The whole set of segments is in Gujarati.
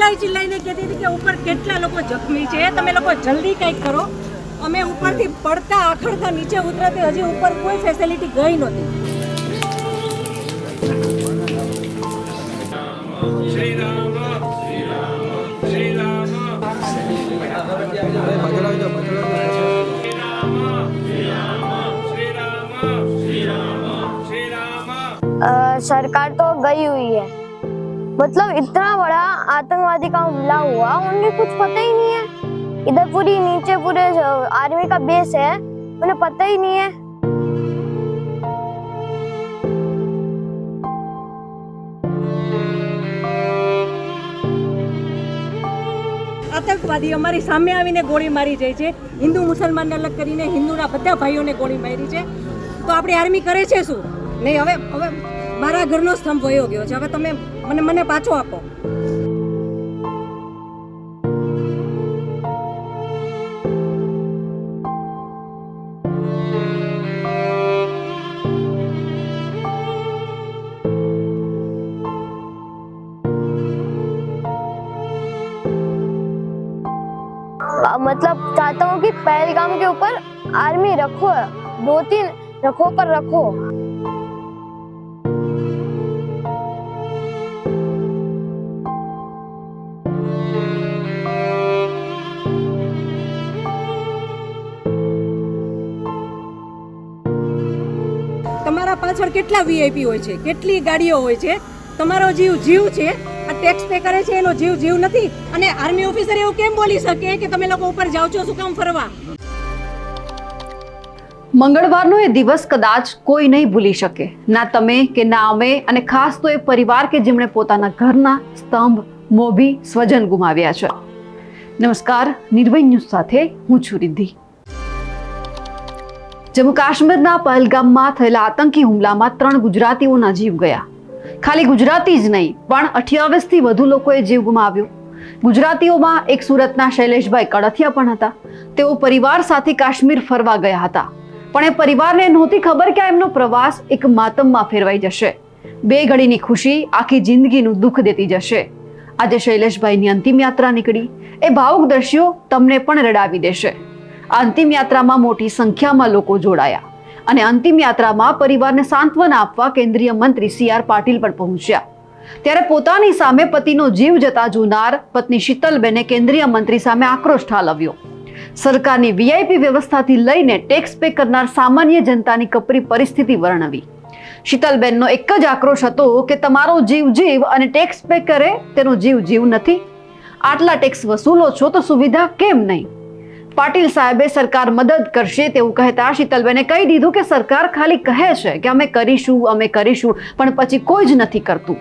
આર્મી કેમ્પમાં ચિલ્લાઈ ચિલ્લાઈને કહેતી હતી કે ઉપર કેટલા લોકો જખમી છે તમે લોકો જલ્દી કંઈક કરો અમે ઉપરથી પડતા આખડતા નીચે ઉતરાતે હજી ઉપર કોઈ ફેસિલિટી ગઈ નહોતી શ્રી રામ શ્રી રામ શ્રી રામ શ્રી રામ શ્રી રામ શ્રી રામ શ્રી રામ अ, सरकार तो गई हुई है मतलब इतना बड़ा आतंकवादी का हमला हुआ उन्हें कुछ पता ही नहीं है इधर पूरी नीचे पूरे आर्मी का बेस है उन्हें पता ही नहीं है આતંકવાદી અમારી સામે આવીને ગોળી મારી જાય છે હિન્દુ મુસલમાનને અલગ કરીને હિન્દુના બધા ભાઈઓને ગોળી મારી છે તો આપણી આર્મી કરે છે શું નહીં હવે હવે મારા ઘરનો સ્તંભ વયો ગયો છે હવે તમે મને મને પાછો આપો अ, मतलब चाहता हूँ कि पहलगाम के ऊपर आर्मी रखो दो तीन रखो पर रखो પાછળ કેટલા વીઆઈપી હોય છે, કેટલી ગાડીઓ હોય છે, તમારો જીવ જીવ છે, આ ટેક્સ પે કરે છે, એનો જીવ જીવ નથી. અને આર્મી ઓફિસર એવું કેમ બોલી શકે કે તમે લોકો ઉપર જાઓ છો, શું કામ ફરવા? મંગળવારનો એ દિવસ કદાચ કોઈ નહીં ભૂલી શકે. ના તમે કે ના અમે, અને ખાસ તો એ પરિવાર કે જેમણે પોતાના ઘરના સ્તંભ, મોભી, સ્વજન ગુમાવ્યા છે. નમસ્કાર, નિર્ભય ન્યૂઝ સાથે હું છું રિદ્ધિ. જમ્મુ કાશ્મીરના પહેલગામમાં થયેલા આતંકી હુમલામાં ત્રણ ગુજરાતીઓના જીવ ગયા. ખાલી ગુજરાતી જ નહીં, પણ અઠ્યાવીસથી વધુ લોકોએ જીવ ગુમાવ્યો. ગુજરાતીઓમાં એક સુરતના શૈલેષભાઈ કડથિયા પણ હતા. તેઓ પરિવાર સાથે કાશ્મીર ફરવા ગયા હતા. પણ એ પરિવારને નહોતી ખબર કે એમનો પ્રવાસ એક માતમમાં ફેરવાઈ જશે. બે ઘડીની ખુશી આખી જિંદગીનું દુઃખ દેતી જશે. આજે શૈલેષભાઈની અંતિમ યાત્રા નીકળી. એ ભાવુક દ્રશ્યો તમને પણ રડાવી દેશે. અંતિમ યાત્રામાં મોટી સંખ્યામાં લોકો જોડાયા અને અંતિમ યાત્રામાં પરિવારને સાંત્વના આપવા કેન્દ્રીય મંત્રી સી આર પાટીલ પણ પહોંચ્યા. ત્યારે પોતાની સામે પતિનો જીવ જતા જોનાર પત્ની શીતલબેને કેન્દ્રીય મંત્રી સામે આક્રોશ ઠાલવ્યો. સરકારની વીઆઈપી વ્યવસ્થાથી લઈને ટેક્સ પે કરનાર સામાન્ય જનતાની કપરી પરિસ્થિતિ વર્ણવી. શીતલબેનનો એક જ આક્રોશ હતો કે તમારો જીવ જીવ અને ટેક્સ પે કરે તેનો જીવ જીવ નથી. આટલા ટેક્સ વસૂલો છો તો સુવિધા કેમ નહીં? પાટીલ સાહેબે સરકાર મદદ કરશે તેવું કહેતા શીતલબેને કહી દીધું કે સરકાર ખાલી કહે છે કે અમે કરીશું અમે કરીશું, પણ પછી કોઈ જ નથી કરતું.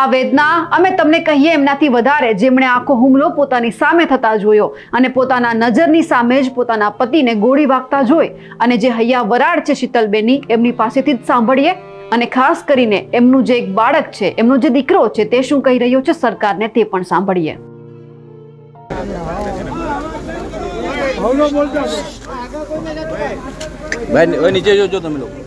આ વેદના અમે તમને કહીએ એમનાથી વધારે. જેમણે આખો હુમલો પોતાની સામે થતા જોયો અને પોતાના નજરની સામે જ પોતાના પતિને ગોળી વાગતા જોઈ અને જે હૈયા વરાળ છે શીતલબેનની, એમની પાસેથી જ સાંભળીએ અને ખાસ કરીને એમનું જે એક બાળક છે, એમનો જે દીકરો છે તે શું કહી રહ્યો છે સરકારને તે પણ સાંભળીએ. ભાઈ નીચે જોજો તમે લોકો.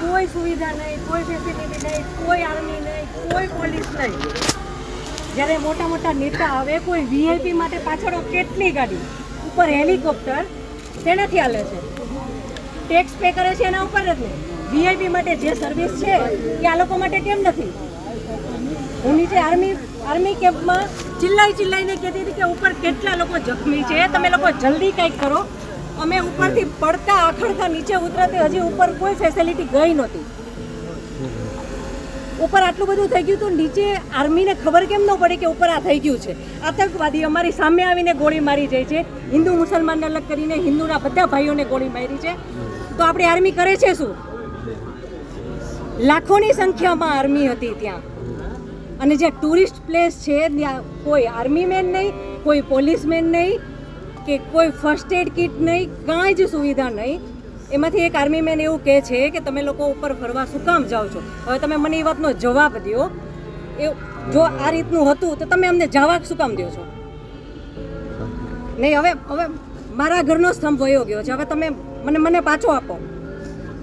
કોઈ સુવિધા નહીં કોઈ ફેસિલિટી નહીં કોઈ આર્મી નહીં કોઈ પોલીસ નહીં. જ્યારે મોટા મોટા નેતા આવે કોઈ વીઆઈપી માટે પાછળ કેટલી ગાડી? ઉપર હેલિકોપ્ટર તેનાથી હાલે છે. ટેક્સ પે કરે છે એના ઉપર જ નહીં. વીઆઈપી માટે જે સર્વિસ છે, એ આ લોકો માટે કેમ નથી? હું નીચે આર્મી આર્મી કેમ્પમાં ચિલ્લાઈ ચિલ્લાઈને કહેતી હતી કે ઉપર કેટલા લોકો જખમી છે, તમે લોકો જલ્દી કંઈક કરો. અમે ઉપરથી પડતા, આખડતા, નીચે ઉતરાતે, હજી ઉપર કોઈ ફેસિલિટી ગઈ નહોતી. ઉપર આટલું બધું થઈ ગયું તો નીચે આર્મીને ખબર કેમ ન પડે કે ઉપર આ થઈ ગયું છે? આતંકવાદી અમારી સામે આવીને ગોળી મારી જાય છે. હિન્દુ મુસલમાનને અલગ કરીને હિન્દુના બધા ભાઈઓને ગોળી મારી છે. તો આપણી આર્મી કરે છે શું? લાખોની સંખ્યામાં આર્મી હતી ત્યાં. અને જે ટુરિસ્ટ પ્લેસ છે, ત્યાં કોઈ આર્મી મેન નહીં, કોઈ પોલીસમેન નહીં, કે કોઈ ફર્સ્ટ એડ કિટ નહીં, કાંઈ જ સુવિધા નહીં. એમાંથી એક આર્મી મેન એવું કહે છે કે તમે લોકો ઉપર ફરવા શું કામ જાઓ છો? હવે તમે મને એ વાતનો જવાબ દો એ જો આ રીતનું હતું, તો તમે અમને જવા શું કામ દો છો? નહીં, હવે હવે મારા ઘરનો સ્તંભ વયો ગયો છે. હવે તમે મને મને પાછો આપો.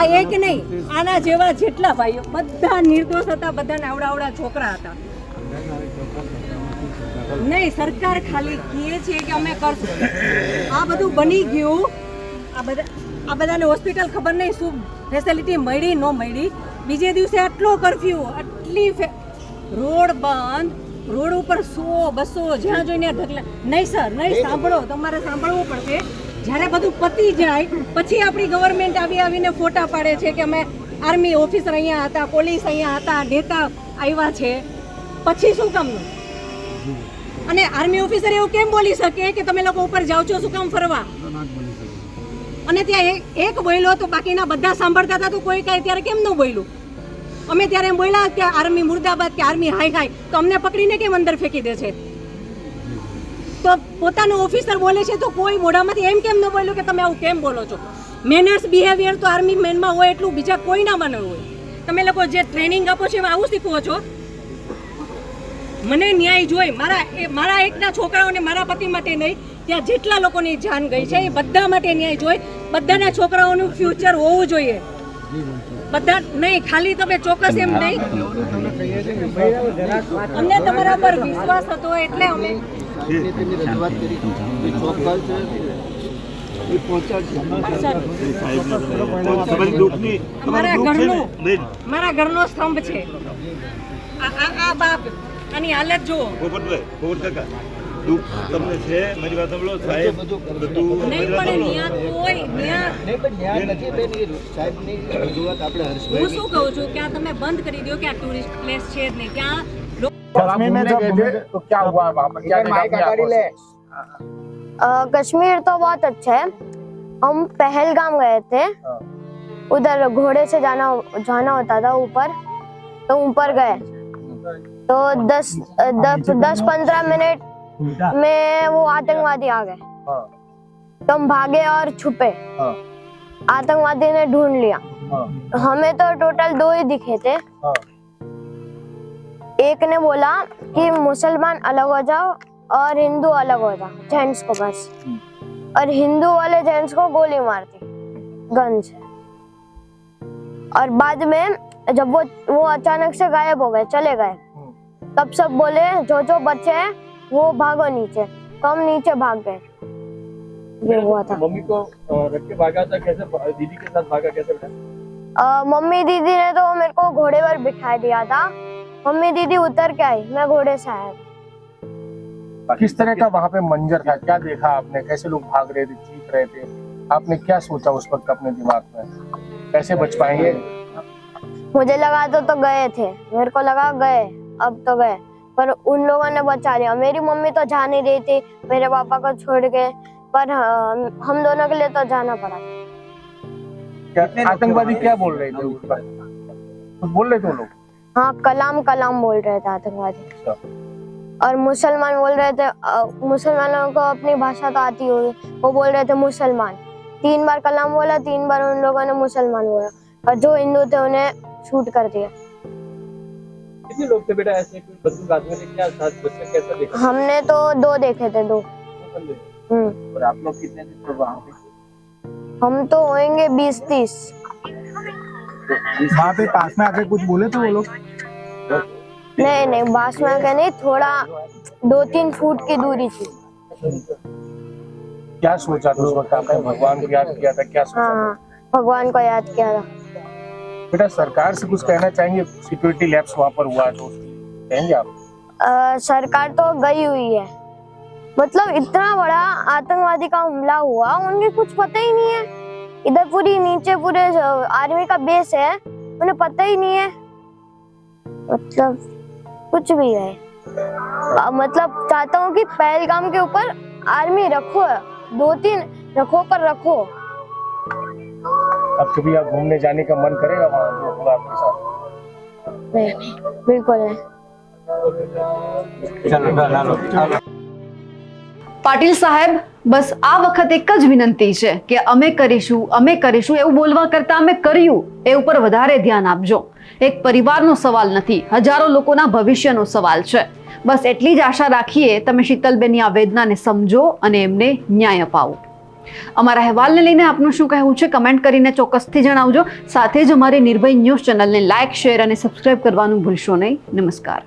આ એક નહીં આના જેવા જેટલા ભાઈઓ બધા નિર્દોષ હતા બધાને આવડા આવડા છોકરા હતા. નહીં સરકાર ખાલી કહે છે કે અમે કરશું. આ બધું બની ગયું. આ બધા આ બધાને હોસ્પિટલ ખબર નહીં શું ફેસિલિટી મળી ન મળી. બીજે દિવસે આટલો કરફ્યુ આટલી રોડ બંધ રોડ ઉપર સો બસો જ્યાં જોઈને ઢગલા નહીં સર નહીં સાંભળો તમારે સાંભળવું પડશે. જ્યારે બધું પતી જાય, પછી આપણી ગવર્મેન્ટ આવી આવીને ફોટા પાડે છે કે અમે આર્મી ઓફિસર અહીંયા હતા પોલીસ અહીંયા હતા, નેતા આવ્યા છે. પછી શું કામનું? અને આર્મી ઓફિસર એવું કેમ બોલી શકે કે તમે લોકો ઉપર જાઓ છો, શું કામ ફરવા? અને ત્યાં એક- બોલ્યો તો બાકીના બધા સાંભળતા હતા, તો કોઈ કાંઈ ત્યારે કેમ ન બોયલું અમે ત્યારે એમ બોલ્યા કે આર્મી મુર્દાબાદ, કે આર્મી હાય હાય તો અમને પકડીને કેમ અંદર ફેંકી દે છે? તો પોતાનો ઓફિસર બોલે છે તો કોઈ મોઢામાંથી એમ કેમ ન બોલ્યું કે તમે આવું કેમ બોલો છો? મેનર્સ બિહેવિયર તો આર્મી મેનમાં હોય એટલું બીજા કોઈનામાં ન હોય. તમે લોકો જે ટ્રેનિંગ આપો છો એમાં આવું શીખવો છો? મને ન્યાય જોઈ. મારા મારા એકના છોકરાઓને મારા પતિ માટે નહીં, ત્યાં જેટલા લોકોની જાન ગઈ છે, એ બધા માટે ન્યાય જોઈ. બધાના છોકરાઓનું ફ્યુચર હોવું જોઈએ. બધા નહીં, ખાલી તમે ચોક્કસ એમ નહીં. અમને તમારા પર વિશ્વાસ હતો એટલે અમે એમને તેમની રજૂઆત ઘરનો સ્તંભ છે. આ બાપ આની હાલત જુઓ. પોપટભાઈ પોપટ કાકા તમને છે? મારી વાત સાંભળો. નહીં હું શું કહું છું? કે આ બંધ કરી દો કે ટુરિસ્ટ પ્લેસ છે જ નહીં. ક્યાં कश्मीर में जब घूमे तो क्या हुआ वहाँ क्या कश्मीर तो बहुत अच्छा है। हम पहलगाम गए थे। उधर घोड़े से जाना जाना होता था ऊपर। तो ऊपर गए। तो दस दस दस पंद्रह मिनट में वो आतंकवादी आ गए। हाँ, तो हम भागे और छुपे। हाँ, आतंकवादी ने ढूंढ लिया। हाँ, हमें तो टोटल दो ही दिखे थे। हाँ, एक ने बोला कि मुसलमान अलग हो जाओ और हिंदू अलग हो जाओ जेंट्स को बस। और हिंदू वाले जेंट्स को गोली मारती गन से और बाद में जब वो वो अचानक से गायब हो गए चले गए। तब सब बोले जो जो बच्चे हैं वो भागो नीचे। तो हम नीचे भाग गए। ये हुआ था। मम्मी को रख के भागा था कैसे दीदी के साथ भागा कैसे बेटा मम्मी दीदी ने तो मेरे को घोड़े पर बिठा दिया था। मम्मी दीदी उतर के आई मैं घोड़े से आया। किस तरह का वहाँ पे मंजर था? क्या देखा आपने? कैसे लोग भाग रहे थे चीख रहे थे? आपने क्या सोचा उस वक्त अपने दिमाग में? कैसे बच पाएँगे? मुझे लगा तो तो गए थे मेरे को लगा गए अब तो गए पर उन लोगों ने बचा लिया। मेरी मम्मी तो जा नहीं रही थी मेरे पापा को छोड़ के पर हम हम दोनों के लिए तो जाना पड़ा। क्या आतंकवादी क्या बोल रहे थे उस पर? कुछ बोल रहे थे वो लोग? हाँ कलाम कलाम बोल रहे थे आतंकवादी। और मुसलमान बोल रहे थे मुसलमानों को अपनी भाषा तो आती होगी। वो बोल रहे थे मुसलमान। तीन बार कलाम बोला तीन बार उन लोगों ने मुसलमान बोला। और जो हिंदू थे उन्हें शूट कर दिया। कितने लोग थे बेटा ऐसे? बंदूक हाथ में क्या साथ बच्चा कैसा देखा? हमने तो दो देखे थे दो। हम्म। और आप लोग कितने थे? वहाँ पे? हम तो होंगे बीस तीस। वहाँ पे पास में आके कुछ बोले थे वो लोग? नहीं नहीं बास में आके नहीं थोड़ा दो तीन फुट की दूरी थी। क्या सोचा था उस वक्त आपने? भगवान को याद किया था क्या सोचा हाँ भगवान को याद किया था। बेटा सरकार से कुछ कहना चाहेंगे? सिक्योरिटी लैब्स वहाँ पर हुआ तो कहेंगे आप? अ, सरकार तो गई हुई है। मतलब इतना बड़ा आतंकवादी का हमला हुआ उन्हें कुछ पता ही नहीं है। इधर पूरी नीचे पूरे आर्मी का बेस है। उन्हें पता ही नहीं है। मतलब कुछ भी है। आ, मतलब चाहता हूँ कि पहलगाम के ऊपर आर्मी रखो। दो तीन रखो पर रखो। अब कभी आप घूमने जाने का मन करेगा वहाँ आपके साथ? नहीं बिल्कुल नहीं। चलो पाटिल साहब બસ આ વખત એક જ વિનંતી છે કે અમે કરીશું અમે કરીશું, એવું બોલવા કરતા અમે કર્યું, એ ઉપર વધારે ધ્યાન આપજો. એક પરિવારનો સવાલ નથી, હજારો લોકોના ભવિષ્યનો સવાલ છે. બસ એટલી જ આશા રાખીએ તમે શીતલબેનની આ વેદનાને સમજો અને એમને ન્યાય અપાવો. અમારા અહેવાલને લઈને આપનું શું કહેવું છે કમેન્ટ કરીને ચોક્કસથી જણાવજો. સાથે જ અમારી નિર્ભય ન્યૂઝ ચેનલને લાઇક, શેર અને સબસ્ક્રાઇબ કરવાનું ભૂલશો નહીં. નમસ્કાર.